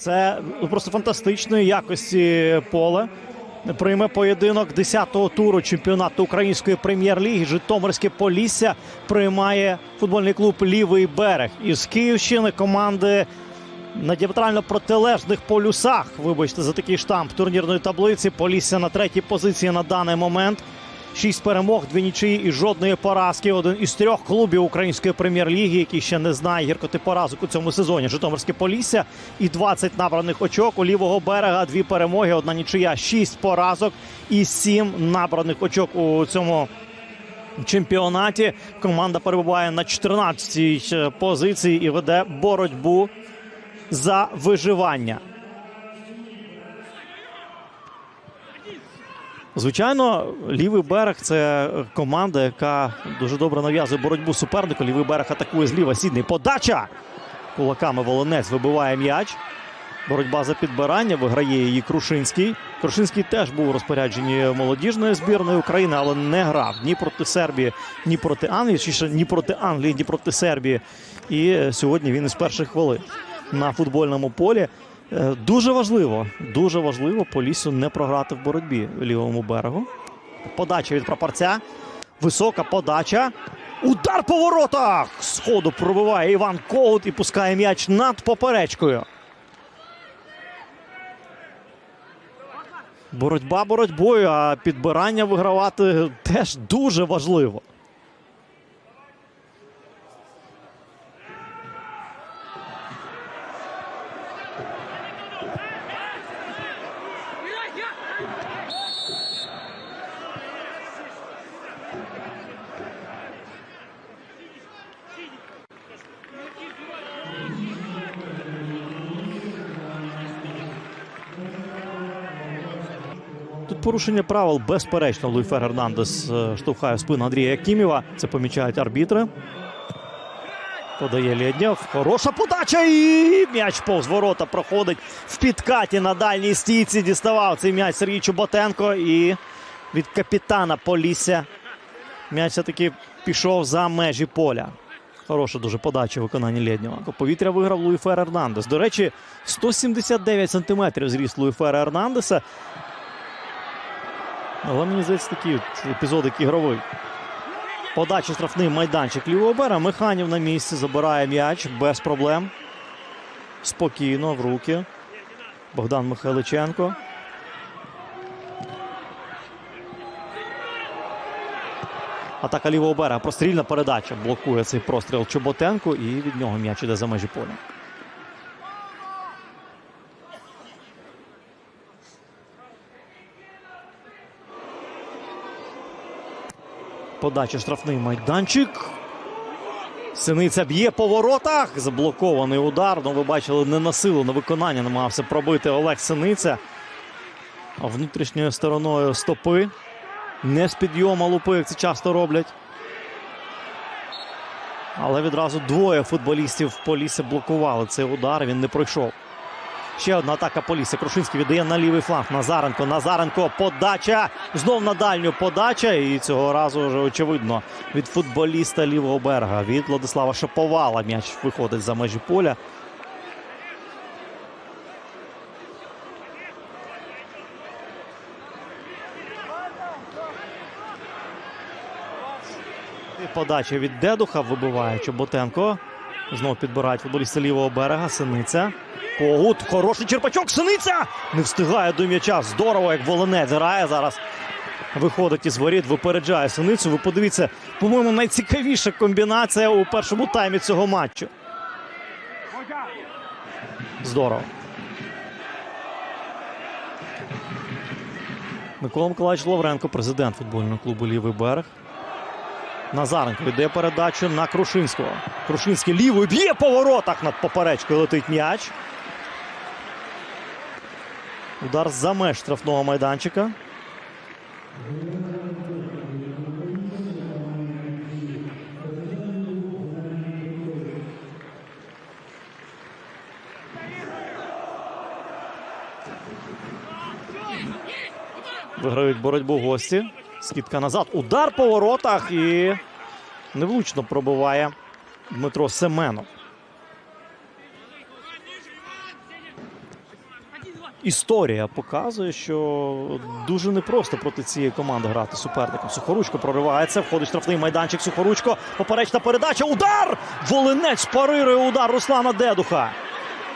Це ну, просто фантастичної якості поле. Прийме поєдинок 10-го туру чемпіонату української прем'єр-ліги. Житомирське Полісся приймає футбольний клуб Лівий берег із Київщини команди на діаметрально протилежних полюсах. Вибачте за такий штамп турнірної таблиці. Полісся на третій позиції на даний момент. Шість перемог, дві нічиї і жодної поразки. Один із трьох клубів української прем'єр-ліги, який ще не знає гіркоти поразок у цьому сезоні. Житомирське Полісся і 20 набраних очок. У лівого берега дві перемоги, одна нічия, шість поразок і сім набраних очок у цьому чемпіонаті. Команда перебуває на 14-й позиції і веде боротьбу за виживання. Звичайно, лівий берег це команда, яка дуже добре нав'язує боротьбу супернику. Лівий берег атакує зліва. Сідний. Подача! Кулаками Волонець вибиває м'яч. Боротьба за підбирання. Виграє її Крушинський. Крушинський теж був у розпорядженні молодіжної збірної України, але не грав ні проти Сербії, ні проти Англії, ще ні проти Англії, ні проти Сербії. І сьогодні він із перших хвилин на футбольному полі. Е, Дуже важливо, дуже важливо по лісу не програти в боротьбі лівому берегу. Подача від прапорця. Висока подача. Удар по воротах! Сходу пробиває Іван Коут і пускає м'яч над поперечкою. Боротьба боротьбою, а підбирання вигравати теж дуже важливо. Порушення правил безперечно. Луїфер Гернандес е, штовхає в спину Андрія Якімєва. Це помічають арбітри. Подає Лєднєв. Хороша подача. І м'яч повз ворота проходить в підкаті на дальній стійці. Діставав цей м'яч Сергій Чоботенко. І від капітана Полісся м'яч все-таки пішов за межі поля. Хороша дуже подача виконання Лєднєва. Повітря виграв Луїфер Ернандес. До речі, 179 сантиметрів зріст Луїфера Ернандеса. Але мені здається, такий епізодик ігровий. Подача штрафний майданчик лівого бера. Механів на місці забирає м'яч без проблем. Спокійно в руки. Богдан Михайличенко. Атака лівого берега. Прострільна передача. Блокує цей простріл Чоботенко. І від нього м'яч іде за межі поля. Подача штрафний майданчик. Синиця б'є по воротах. Заблокований удар. Ну, ви бачили, не на силу на виконання намагався пробити Олег Синиця. А внутрішньою стороною стопи. Не з підйому лупи, як це часто роблять. Але відразу двоє футболістів Полісся блокували цей удар. Він не пройшов. Ще одна атака Полісся. Крушинський віддає на лівий фланг. Назаренко. Назаренко. Подача. Знов на дальню подача. І цього разу вже очевидно від футболіста лівого берега. Від Владислава Шаповала. М'яч виходить за межі поля. Подача від Дедуха вибиває Чоботенко. Знову підбирають футболісти лівого берега. Синиця. Когут. Хороший черпачок. Синиця! Не встигає до м'яча. Здорово, як волонець грає зараз. Виходить із воріт, випереджає синицю. Ви подивіться, по-моєму, найцікавіша комбінація у першому таймі цього матчу. Здорово. Микола Миколаївич Лавренко, президент футбольного клубу Лівий берег. Назаренко йде передачу на Крушинського. Крушинський лівою б'є по воротах над поперечкою летить м'яч. Удар за меж штрафного майданчика. Виграють боротьбу гості. Скидка назад. Удар по воротах і невлучно пробиває Дмитро Семенов. історія показує, що дуже непросто проти цієї команди грати суперником. Сухоручко проривається, входить штрафний майданчик. Сухоручко, поперечна передача. Удар! Волинець парирує удар Руслана Дедуха.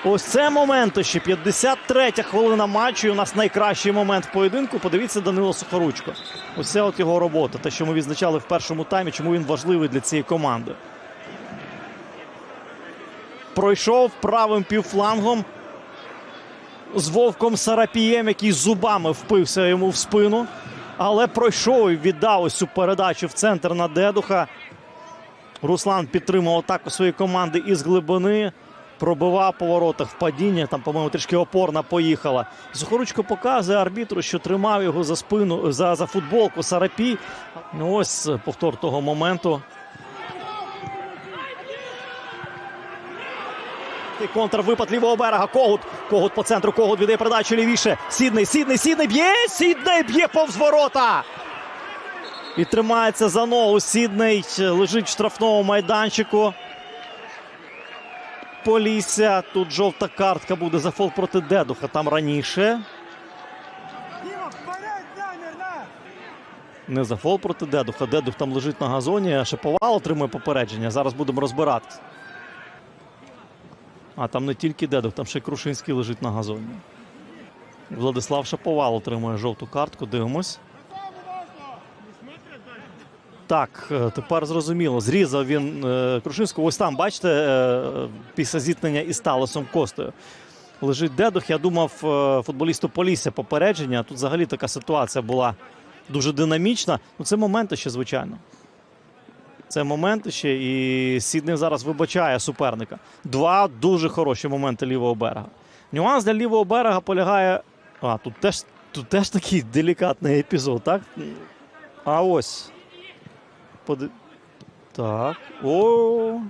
Ось це моменти ще 53-я хвилина матчу. І у нас найкращий момент в поєдинку. Подивіться Данило Сухоручко. Ось це от його робота. Те, що ми відзначали в першому таймі, чому він важливий для цієї команди. Пройшов правим півфлангом з Вовком Сарапієм, який зубами впився йому в спину. Але пройшов і віддав ось цю передачу в центр на Дедуха. Руслан підтримав атаку своєї команди із глибини. Пробивав по воротах в падіння. Там, по-моєму, трішки опорна поїхала. Сухоручко показує арбітру, що тримав його за спину за, за футболку Сарапій. Ну, ось повтор того моменту. Контрвипад лівого берега. Когут. Когут по центру. Когут віддає передачу лівіше. Сідний, сідний, сідний б'є. Сідний б'є повз ворота. І тримається за ногу. Сідний лежить в штрафному майданчику. Полісся. Тут жовта картка буде за фол проти Дедуха. Там раніше. Не за фол проти Дедуха. Дедух там лежить на газоні. а Шаповал отримує попередження. Зараз будемо розбиратися. А там не тільки Дедух, там ще й Крушинський лежить на газоні. Владислав Шаповал отримує жовту картку. Дивимось. Так, е, тепер зрозуміло. Зрізав він е, Крушинського. Ось там, бачите, е, після зіткнення із Талосом Костою. Лежить Дедух. Я думав, футболісту Полісся попередження. Тут взагалі така ситуація була дуже динамічна. Ну, це моменти ще, звичайно. Це моменти ще. І Сідний зараз вибачає суперника. Два дуже хороші моменти лівого берега. Нюанс для лівого берега полягає. А, тут теж, тут теж такий делікатний епізод, так? А ось. Поди... Так. О.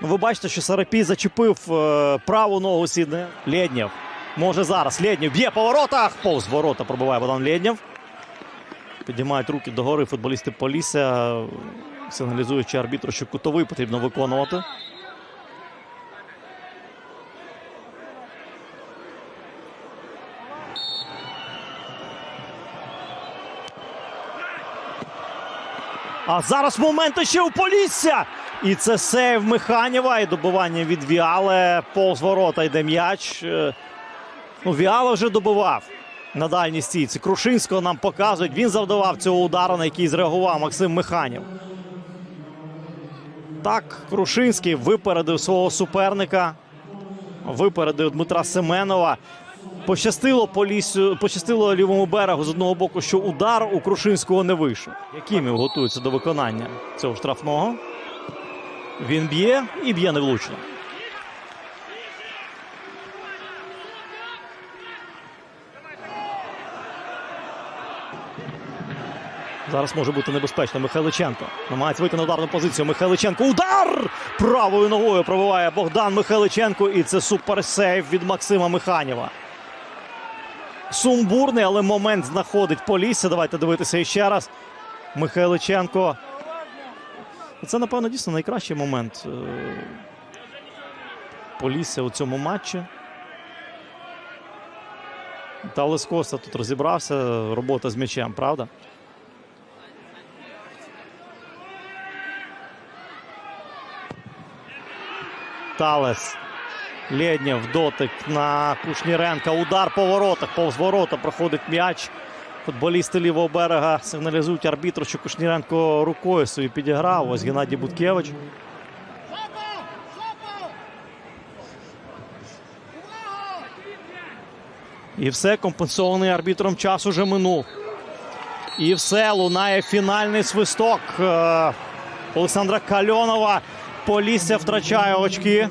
Ну, ви бачите, що Сарапій зачепив е, праву ногу Сідне. Лєднєв. Може зараз. Лєднєв б'є по воротах. Повз ворота пробиває Богдан Лєднєв. Піднімають руки догори футболісти Полісся, сигналізуючи арбітру, що кутовий потрібно виконувати. А зараз моменти ще у Полісся. І це сейв Механєва і добивання від Віале. Повз ворота йде м'яч. Е, Ну, Віала вже добивав на дальній стійці. Крушинського нам показують. Він завдавав цього удару, на який зреагував Максим Механєв. Так, Крушинський випередив свого суперника. Випередив Дмитра Семенова. Пощастило Поліссю, пощастило лівому берегу з одного боку, що удар у Крушинського не вийшов. Якимів готується до виконання цього штрафного. Він б'є і б'є невлучно. Зараз може бути небезпечно. Михайличенко намагається вийти на ударну позицію. Михайличенко. Удар! Правою ногою пробиває Богдан Михайличенко. І це суперсейв від Максима Механєва. Сумбурний, але момент знаходить Полісся. Давайте дивитися іще раз. Михайличенко. Це, напевно, дійсно найкращий момент е, Полісся у цьому матчі. Талес Коста тут розібрався. Робота з м'ячем, правда? Талес. Лєднєв дотик на Кушніренка. Удар по воротах. Повз ворота проходить м'яч. Футболісти лівого берега сигналізують арбітру, що Кушніренко рукою собі підіграв. Ось Геннадій Буткевич. І все, компенсований арбітром час уже минув. І все, лунає фінальний свисток е, Олександра Кальонова. Полісся втрачає очки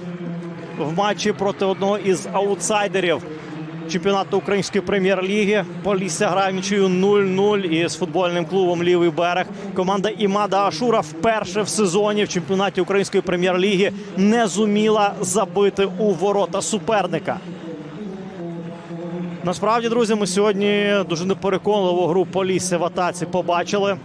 в матчі проти одного із аутсайдерів чемпіонату української прем'єр-ліги. Полісся грає нічию 0-0 із футбольним клубом Лівий берег. Команда Імада Ашура вперше в сезоні в чемпіонаті української прем'єр-ліги не зуміла забити у ворота суперника. Насправді, друзі, ми сьогодні дуже непереконливу гру Полісся в атаці побачили.